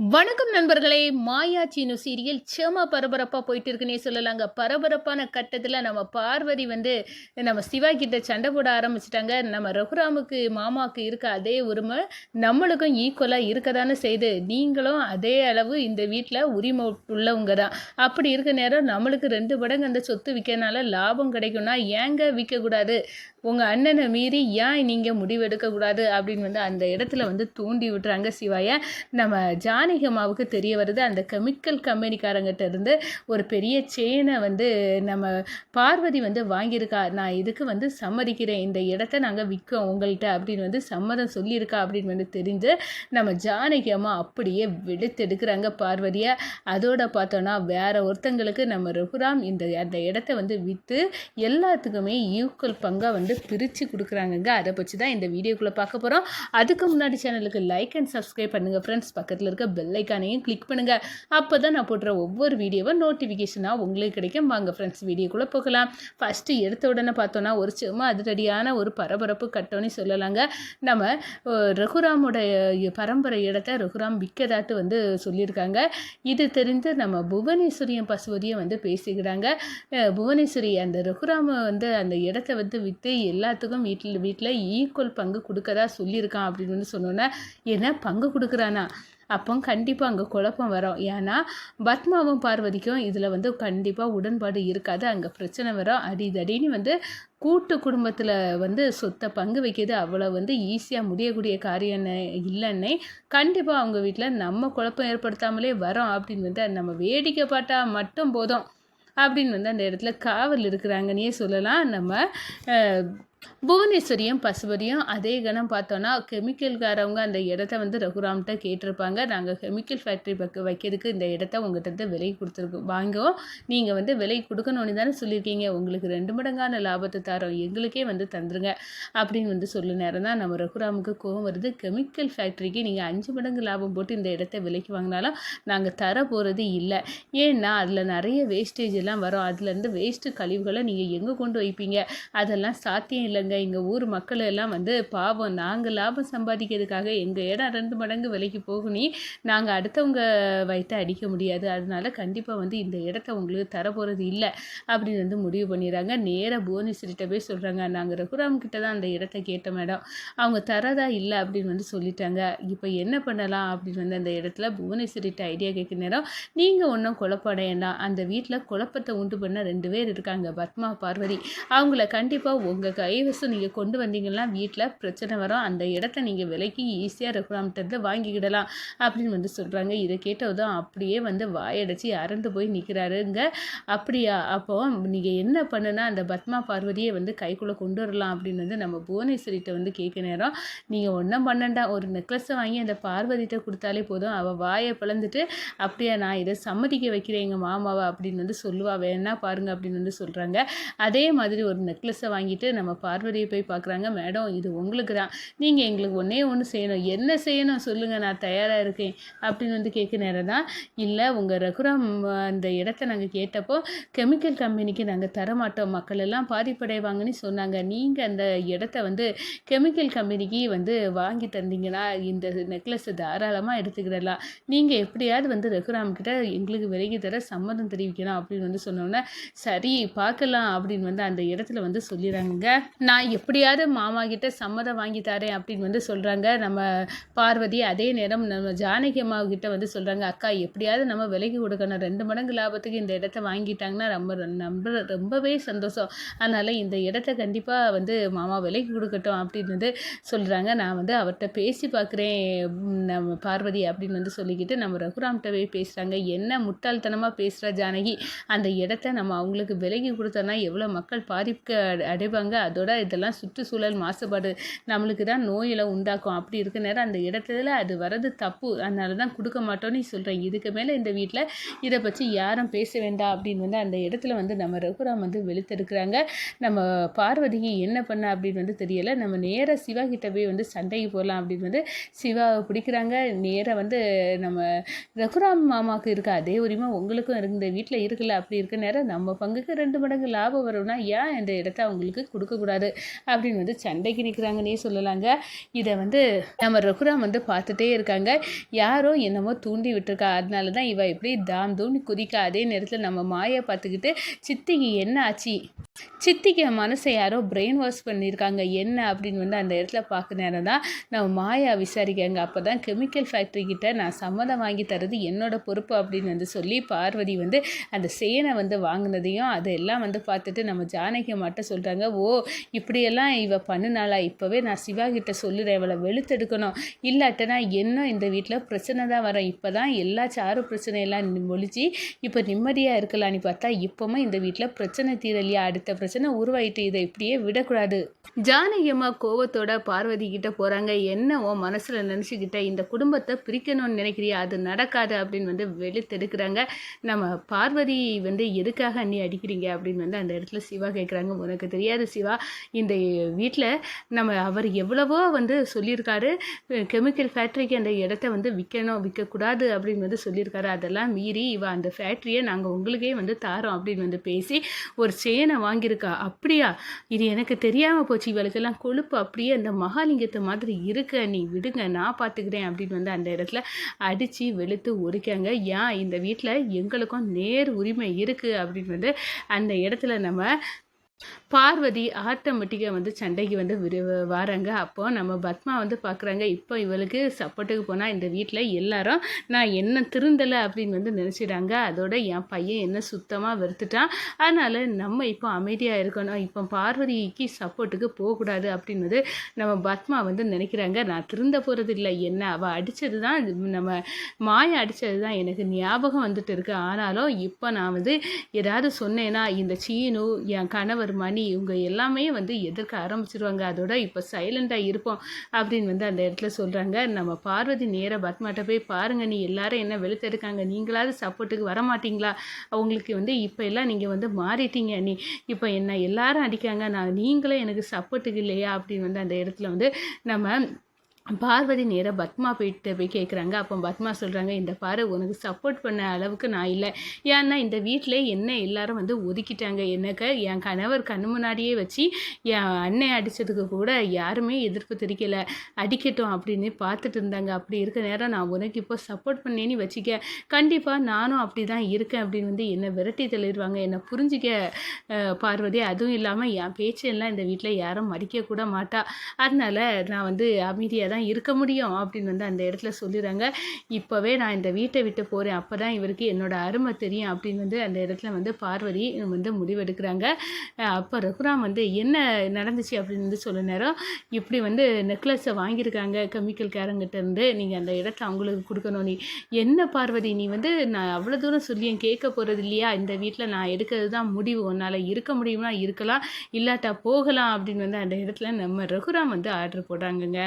வணக்கம் நண்பர்களே. மாயா சீனு சீரியல் சேமா பரபரப்பாக போயிட்டு இருக்குன்னே சொல்லலாங்க பரபரப்பான கட்டத்தில் நம்ம பார்வதி வந்து நம்ம சிவா கிட்ட சண்டை போட ஆரம்பிச்சிட்டாங்க. நம்ம ரகுராமுக்கு மாமாவுக்கு இருக்க அதே உரிமை நம்மளுக்கும் ஈக்குவலாக இருக்க தானே செய்து நீங்களும் அதே அளவு இந்த வீட்டில் உரிமை உள்ளவங்க தான். அப்படி இருக்க நேரம் நம்மளுக்கு ரெண்டு மடங்கு அந்த சொத்து விற்கனால லாபம் கிடைக்கும்னா ஏங்க விற்கக்கூடாது உங்கள் அண்ணனை மீறி ஏன் நீங்கள் முடிவெடுக்கக்கூடாது? அப்படின்னு வந்து அந்த இடத்துல வந்து தூண்டி விட்டுறாங்க சிவாய. நம்ம ஜான் ஜானகிமாவுக்கு தெரிய வருது. அந்த கெமிக்கல் கம்பெனிக்காரங்கிட்ட இருந்து ஒரு பெரிய செயினை வந்து நம்ம பார்வதி வந்து வாங்கியிருக்கா. நான் இதுக்கு வந்து சம்மதிக்கிறேன். இந்த இடத்த நாங்கள் விற்கோம் உங்கள்கிட்ட அப்படின்னு வந்து சம்மதம் சொல்லியிருக்கா அப்படின்னு வந்து தெரிஞ்சு நம்ம ஜானகி அம்மா அப்படியே வெளுத்தெடுக்கிறாங்க பார்வதியை. அதோட பார்த்தோன்னா வேற ஒருத்தங்களுக்கு நம்ம ரகுராம் இந்த அந்த இடத்த வந்து விற்று எல்லாத்துக்குமே ஈக்குவல் பங்காக வந்து பிரித்து கொடுக்குறாங்கங்க. அதை பற்றி தான் இந்த வீடியோக்குள்ளே பார்க்க போகிறோம் அதுக்கு முன்னாடி சேனலுக்கு லைக் அண்ட் சப்ஸ்கிரைப் பண்ணுங்கள் ஃப்ரெண்ட்ஸ் பக்கத்தில் இருக்க பெல்லைக்கானையும் கிளிக் பண்ணுங்கள் அப்போ தான் நான் போடுற ஒவ்வொரு வீடியோவும் நோட்டிஃபிகேஷனாக உங்களுக்கு கிடைக்கும். வாங்க ஃப்ரெண்ட்ஸ் வீடியோக்குள்ளே போகலாம். ஃபஸ்ட்டு எடுத்த உடனே பார்த்தோன்னா ஒரு சும்மா அதிரடியான ஒரு பரபரப்பு கட்டோன்னு சொல்லலாங்க. நம்ம ரகுராமுடைய பரம்பரை இடத்த ரகுராம் விற்கதாட்டு வந்து சொல்லியிருக்காங்க. இது தெரிந்து நம்ம புவனேஸ்வரியும் பசுவதியும் வந்து பேசிக்கிறாங்க. புவனேஸ்வரி அந்த ரகுராம வந்து அந்த இடத்த வந்து விற்று எல்லாத்துக்கும் வீட்டில் வீட்டில் ஈக்குவல் பங்கு கொடுக்கறதா சொல்லியிருக்கான் அப்படின்னு வந்து சொன்னோன்னே என்ன பங்கு கொடுக்குறானா? அப்போ கண்டிப்பாக அங்கே குழப்பம் வரும். ஏன்னா பத்மாவும் பார்வதிக்கும் இதில் வந்து கண்டிப்பாக உடன்பாடு இருக்காது. அங்கே பிரச்சனை வரும். அடிதடின்னு வந்து கூட்டு குடும்பத்தில் வந்து சொத்தை பங்கு வைக்கிறது அவ்வளோ வந்து ஈஸியாக முடியக்கூடிய காரியம் இல்லைன்னே கண்டிப்பாக அவங்க வீட்டில் நம்ம குழப்பம் ஏற்படுத்தாமலே வரோம் அப்படின்னு வந்து நம்ம வேடிக்கை பார்த்தா மட்டும் போதும் அப்படின்னு வந்து அந்த இடத்துல காவல் இருக்கிறாங்கன்னே சொல்லலாம். நம்ம புவனேஸ்வரியும் பசுபதியும் அதே கணம் பார்த்தோன்னா கெமிக்கல்காரவங்க அந்த இடத்த வந்து ரகுராம்கிட்ட கேட்டிருப்பாங்க. நாங்கள் கெமிக்கல் ஃபேக்ட்ரி பக்க வைக்கிறதுக்கு இந்த இடத்த உங்கள்கிட்ட இருந்து விலை கொடுத்துருக்கோம். வாங்குவோம் நீங்கள் வந்து விலை கொடுக்கணும்னு தானே சொல்லியிருக்கீங்க. உங்களுக்கு ரெண்டு மடங்கான லாபத்தை தரோம். எங்களுக்கே வந்து தந்துருங்க அப்படின்னு வந்து சொல்ல நேரம் தான் நம்ம ரகுராமுக்கு கோவம் வருது. கெமிக்கல் ஃபேக்ட்ரிக்கு நீங்கள் அஞ்சு மடங்கு லாபம் போட்டு இந்த இடத்த விலைக்கு வாங்கினாலும் நாங்கள் தர போகிறது இல்லை. ஏன்னா அதில் நிறைய வேஸ்டேஜ் எல்லாம் வரும். அதுலேருந்து வேஸ்ட்டு கழிவுகளை நீங்கள் எங்கே கொண்டு வைப்பீங்க? அதெல்லாம் சாத்தியம் இல்லைங்க. எங்கள் ஊர் மக்கள் எல்லாம் வந்து பாவம். நாங்கள் லாபம் சம்பாதிக்கிறதுக்காக எங்கள் இடம் ரெண்டு மடங்கு விலைக்கு போகுனி நாங்கள் அடுத்தவங்க வயிற்ற அடிக்க முடியாது. அதனால கண்டிப்பாக வந்து இந்த இடத்த உங்களுக்கு தர போகிறது இல்லை அப்படின்னு வந்து முடிவு பண்ணிடுறாங்க. நேராக புவனேஸ்வரிட்ட போய் சொல்கிறாங்க நாங்கள் ரகுராம் கிட்ட தான் அந்த இடத்த கேட்டோம் மேடம். அவங்க தரதா இல்லை அப்படின்னு வந்து சொல்லிட்டாங்க. இப்போ என்ன பண்ணலாம் அப்படின்னு வந்து அந்த இடத்துல புவனேஸ்வரிட்ட ஐடியா கேட்க நேரம் நீங்கள் ஒன்றும் குழப்படைய அந்த வீட்டில் குழப்பத்தை உண்டு பண்ண ரெண்டு பேர் இருக்காங்க. பத்மா பார்வதி. அவங்கள கண்டிப்பாக உங்கள் கை கைவசம் நீங்கள் கொண்டு வந்தீங்கன்னா வீட்டில் பிரச்சனை வரும். அந்த இடத்த நீங்கள் விலைக்கு ஈஸியாக ரெகுலாம்கிட்ட வாங்கிக்கிடலாம் அப்படின்னு வந்து சொல்கிறாங்க இதை கேட்டதும் அப்படியே வந்து வாயடைச்சி அறந்து போய் நிற்கிறாருங்க அப்படியா? அப்போ நீங்கள் என்ன பண்ணுனா அந்த பத்மா பார்வதியை வந்து கைக்குள்ளே கொண்டு வரலாம் அப்படின்னு வந்து நம்ம புவனேஸ்வரிகிட்ட வந்து கேட்க நேரம். நீங்கள் ஒன்றும் பண்ணண்டா. ஒரு நெக்லஸை வாங்கி அந்த பார்வதிகிட்ட கொடுத்தாலே போதும். அவள் வாயை பிளந்துட்டு அப்படியா நான் இதை சம்மதிக்க வைக்கிறேன் எங்கள் மாமாவை அப்படின்னு வந்து சொல்லுவா. வேணா பாருங்க அப்படின்னு வந்து சொல்கிறாங்க அதே மாதிரி ஒரு நெக்லஸை வாங்கிட்டு நம்ம பார்வதியை போய் பார்க்குறாங்க. மேடம் இது உங்களுக்கு தான். நீங்கள் எங்களுக்கு ஒன்றே ஒன்று செய்யணும். என்ன செய்யணும் சொல்லுங்கள் நான் தயாராக இருக்கேன். அப்படின்னு வந்து கேட்க நேரம் தான். இல்லை உங்கள் ரகுராம் அந்த இடத்த நாங்கள் கேட்டப்போ கெமிக்கல் கம்பெனிக்கு நாங்கள் தரமாட்டோம். மக்கள் எல்லாம் பாதிப்படைவாங்கன்னு சொன்னாங்க. நீங்கள் அந்த இடத்த வந்து கெமிக்கல் கம்பெனிக்கு வந்து வாங்கி தந்தீங்கன்னா இந்த நெக்லஸை தாராளமாக எடுத்துக்கிடலாம். நீங்கள் எப்படியாவது வந்து ரகுராம் கிட்ட எங்களுக்கு விலகி தர சம்மதம் தெரிவிக்கணும். அப்படின்னு வந்து சொன்னோன்னே சரி பார்க்கலாம். அப்படின்னு வந்து அந்த இடத்துல வந்து சொல்லிடுறாங்க நான் எப்படியாவது மாமா கிட்ட சம்மதம் வாங்கி தரேன் அப்படின்னு வந்து சொல்கிறாங்க நம்ம பார்வதி அதே நேரம் நம்ம ஜானகி அம்மா கிட்ட வந்து சொல்கிறாங்க அக்கா எப்படியாவது நம்ம விலைக்கு கொடுக்கணும். ரெண்டு மடங்கு லாபத்துக்கு இந்த இடத்த வாங்கிட்டாங்கன்னா ரொம்ப ரொம்ப ரொம்பவே சந்தோஷம். அதனால் இந்த இடத்த கண்டிப்பாக வந்து மாமா விலைக்கு கொடுக்கட்டும் அப்படின்னு வந்து சொல்கிறாங்க நான் வந்து அவர்கிட்ட பேசி பார்க்குறேன் நம்ம பார்வதி அப்படின்னு வந்து சொல்லிக்கிட்டு நம்ம ரகுராம்கிட்ட போய் பேசுகிறாங்க என்ன முட்டாள்தனமாக பேசுகிற ஜானகி? அந்த இடத்த நம்ம அவங்களுக்கு விலைக்கு கொடுத்தோன்னா எவ்வளோ மக்கள் பாதிப்பு அடைவாங்க? அதோட இதெல்லாம் சுற்றுச்சூழல் மாசுபாடு நம்மளுக்கு தான் நோயெல்லாம் உண்டாக்கும். அப்படி இருக்க நேரம் அந்த இடத்துல அது வர்றது தப்பு. அதனால தான் கொடுக்க மாட்டோம்னு சொல்கிறேன் இதுக்கு மேலே இந்த வீட்டில் இதை பற்றி யாரும் பேச வேண்டாம் அப்படின்னு வந்து அந்த இடத்துல வந்து நம்ம ரகுராம் வந்து வெளுத்தெடுக்கிறாங்க. நம்ம பார்வதிக்கு என்ன பண்ண அப்படின்னு வந்து தெரியலை. நம்ம நேராக சிவா கிட்ட போய் வந்து சண்டைக்கு போகலாம் அப்படின்னு வந்து சிவாவை பிடிக்கிறாங்க. நேராக வந்து நம்ம ரகுராம் மாமாவுக்கு இருக்க அதே உரிமை உங்களுக்கும் இந்த வீட்டில் இருக்குல்ல. அப்படி இருக்க நேரம் நம்ம பங்குக்கு ரெண்டு மடங்கு லாபம் வரும்னா ஏன் இந்த இடத்த அவங்களுக்கு கொடுக்கக்கூடாது போகிறாரு அப்படின்னு வந்து சண்டைக்கு நிற்கிறாங்கன்னே சொல்லலாங்க. இதை வந்து நம்ம ரகுராம் வந்து பார்த்துட்டே இருக்காங்க. யாரோ என்னமோ தூண்டி விட்டுருக்கா. அதனால தான் இவ இப்படி தாம் தூண்டி குதிக்க. அதே நேரத்தில் நம்ம மாயை பார்த்துக்கிட்டு சித்திக்கு என்ன ஆச்சு? சித்திக்கு மனசை யாரோ பிரெயின் வாஷ் பண்ணியிருக்காங்க. என்ன அப்படின்னு வந்து அந்த இடத்துல பார்க்க நேரம் தான் நம்ம மாயா விசாரிக்காங்க அப்போ தான் கெமிக்கல் ஃபேக்ட்ரி கிட்ட நான் சம்மதம் வாங்கி தரது என்னோட பொறுப்பு அப்படின்னு வந்து சொல்லி பார்வதி வந்து அந்த சேனை வந்து வாங்கினதையும் அதெல்லாம் வந்து பார்த்துட்டு நம்ம ஜானகி மட்டும் சொல்கிறாங்க ஓ இப்படியெல்லாம் இவ பண்ணினாலா இப்போவே நான் சிவா கிட்ட சொல்லுறேன். இவளை வெளுத்தெடுக்கணும். இல்லாட்டனா இன்னும் இந்த வீட்டில் பிரச்சனை தான் வரும். இப்போ தான் எல்லா சாரு பிரச்சனையெல்லாம் மொழிச்சு இப்போ நிம்மதியாக இருக்கலான்னு பார்த்தா இப்போவும் இந்த வீட்டில் பிரச்சனை தீரலையா? அடுத்த பிரச்சனை உருவாயிட்டு இதை இப்படியே விடக்கூடாது. ஜானகி அம்மா கோவத்தோட பார்வதி கிட்ட போகிறாங்க என்ன உன் நினச்சிக்கிட்ட? இந்த குடும்பத்தை பிரிக்கணும்னு நினைக்கிறியா? அது நடக்காது அப்படின்னு வந்து வெளுத்தெடுக்கிறாங்க. நம்ம பார்வதி வந்து எதுக்காக அண்ணி அடிக்கிறீங்க அப்படின்னு வந்து அந்த இடத்துல சிவா கேட்குறாங்க உனக்கு தெரியாது சிவா. இந்த வீட்டில் நம்ம அவர் எவ்வளவோ வந்து சொல்லியிருக்காரு. கெமிக்கல் ஃபேக்ட்ரிக்கு அந்த இடத்த வந்து விற்கணும் விற்கக்கூடாது அப்படின்னு வந்து சொல்லியிருக்காரு. அதெல்லாம் மீறி இவ அந்த ஃபேக்ட்ரியை நாங்கள் உங்களுக்கே வந்து தாரோம் அப்படின்னு வந்து பேசி ஒரு செயினை வாங்கியிருக்கா. அப்படியா? இது எனக்கு தெரியாமல் போச்சு. இவளுக்கெல்லாம் கொழுப்பு அப்படியே அந்த மகாலிங்கத்தை மாதிரி இருக்க. நீ விடுங்க நான் பார்த்துக்கிறேன் அப்படின்னு வந்து அந்த இடத்துல அடித்து வெளுத்து உரிக்காங்க ஏன்? இந்த வீட்டில் எங்களுக்கும் நேர் உரிமை இருக்குது அப்படின்னு வந்து அந்த இடத்துல நம்ம பார்வதி ஆட்டோமேட்டிக்காக வந்து சண்டைக்கு வந்து விரு வராங்க. அப்போ நம்ம பத்மா வந்து பார்க்குறாங்க இப்போ இவளுக்கு சப்போர்ட்டுக்கு போனால் இந்த வீட்டில் எல்லாரும் நான் என்ன திருந்தலை? அப்படின்னு வந்து நினச்சிடாங்க அதோட என் பையன் என்ன சுத்தமாக வெறுத்துட்டான். அதனால் நம்ம இப்போ அமைதியாக இருக்கணும். இப்போ பார்வதிக்கு சப்போர்ட்டுக்கு போகக்கூடாது அப்படின்னு வந்து நம்ம பத்மா வந்து நினைக்கிறாங்க. நான் திருந்த போகிறது இல்லை. என்ன அவள் அடித்தது தான் நம்ம மாய அடித்தது தான் எனக்கு ஞாபகம் வந்துட்டு இருக்கு. ஆனாலும் இப்போ நான் வந்து ஏதாவது சொன்னேன்னா இந்த சீனு என் கணவர் மணி இவங்க எல்லாமே வந்து எதிர்க்க ஆரம்பிச்சிருவாங்க. அதோட இப்போ சைலண்டாக இருப்போம் அப்படின்னு வந்து அந்த இடத்துல சொல்கிறாங்க நம்ம பார்வதி நேராக பத்மாட்ட போய் பாருங்கள் நீ எல்லாரும் என்ன வெளுத்தெடுக்காங்க? நீங்களாவது சப்போர்ட்டுக்கு வர மாட்டீங்களா அவங்களுக்கு வந்து இப்போ எல்லாம் நீங்கள் வந்து மாறிட்டீங்க. நீ இப்போ என்ன எல்லாரும் அடிக்காங்க. நான் நீங்களே எனக்கு சப்போர்ட்டுக்கு இல்லையா? அப்படின்னு வந்து அந்த இடத்துல வந்து நம்ம பார்வதி நேராக பத்மா போயிட்டு போய் கேட்குறாங்க அப்போ பத்மா சொல்கிறாங்க இந்த பாரு உனக்கு சப்போர்ட் பண்ண அளவுக்கு நான் இல்லை. ஏன்னா இந்த வீட்டில் என்ன எல்லாரும் வந்து ஒதுக்கிட்டாங்க. எனக்கு என் கணவர் கண் முன்னாடியே வச்சு என் அண்ணன் அடித்ததுக்கு கூட யாருமே எதிர்ப்பு தெரிக்கலை அடிக்கட்டும் அப்படின்னு பார்த்துட்டு இருந்தாங்க. அப்படி இருக்க நேரம் நான் உனக்கு இப்போ சப்போர்ட் பண்ணேன்னு வச்சுக்க. கண்டிப்பாக நானும் அப்படி தான் இருக்கேன் அப்படின்னு வந்து என்னை விரட்டி தள்ளிடுவாங்க. என்னை புரிஞ்சிக்க பார்வதி அதுவும் இல்லாமல் என் பேச்செல்லாம் இந்த வீட்டில் யாரும் மடிக்கக்கூட மாட்டா. அதனால நான் வந்து அமைதியாக தான் இருக்க முடியும் அப்படின்னு வந்து அந்த இடத்துல சொல்லிடுறாங்க. இப்போவே நான் இந்த வீட்டை விட்டு போகிறேன் அப்போ தான் இவருக்கு என்னோட அருமை தெரியும் அப்படின்னு வந்து அந்த இடத்துல வந்து பார்வதி வந்து முடிவெடுக்கிறாங்க. அப்போ ரகுராம் வந்து என்ன நடந்துச்சு அப்படின்னு வந்து சொல்ல நேரம் இப்படி வந்து நெக்லஸை வாங்கியிருக்காங்க கெமிக்கல் கேரங்கிட்ட இருந்து. நீங்கள் அந்த இடத்த அவங்களுக்கு கொடுக்கணும். நீ என்ன பார்வதி நீ வந்து நான் அவ்வளோ தூரம் சொல்லி கேட்க போகிறது இல்லையா? இந்த வீட்டில் நான் எடுக்கிறது தான் முடிவு. உன்னால் இருக்க முடியும்னா இருக்கலாம். இல்லாட்டா போகலாம் அப்படின்னு வந்து அந்த இடத்துல நம்ம ரகுராம் வந்து ஆர்டர் போடுறாங்கங்க